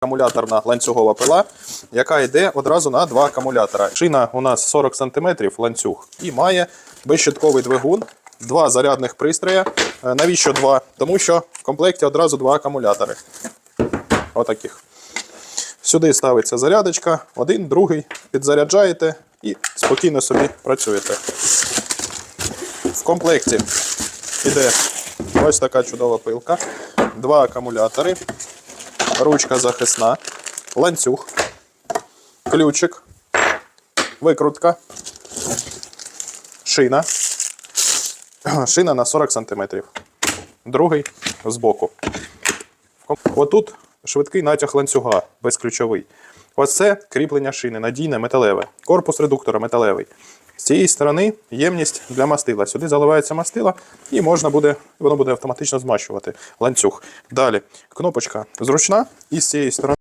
акумуляторна ланцюгова пила, яка йде одразу на два акумулятора. Шина у нас 40 см ланцюг і має безщитковий двигун, два зарядних пристрої. Е, Навіщо два? Тому що в комплекті одразу два акумулятори. Отаких. Сюди ставиться зарядочка, один, другий, підзаряджаєте і спокійно собі працюєте. В комплекті йде ось така чудова пилка, два акумулятори, ручка захисна, ланцюг, ключик, викрутка, шина. Шина на 40 см. Другий збоку. Отут швидкий натяг ланцюга безключовий. Ось це кріплення шини, надійне металеве. Корпус редуктора металевий. З цієї сторони ємність для мастила. Сюди заливається мастила і можна буде, воно буде автоматично змащувати ланцюг. Далі кнопочка зручна і з цієї сторони.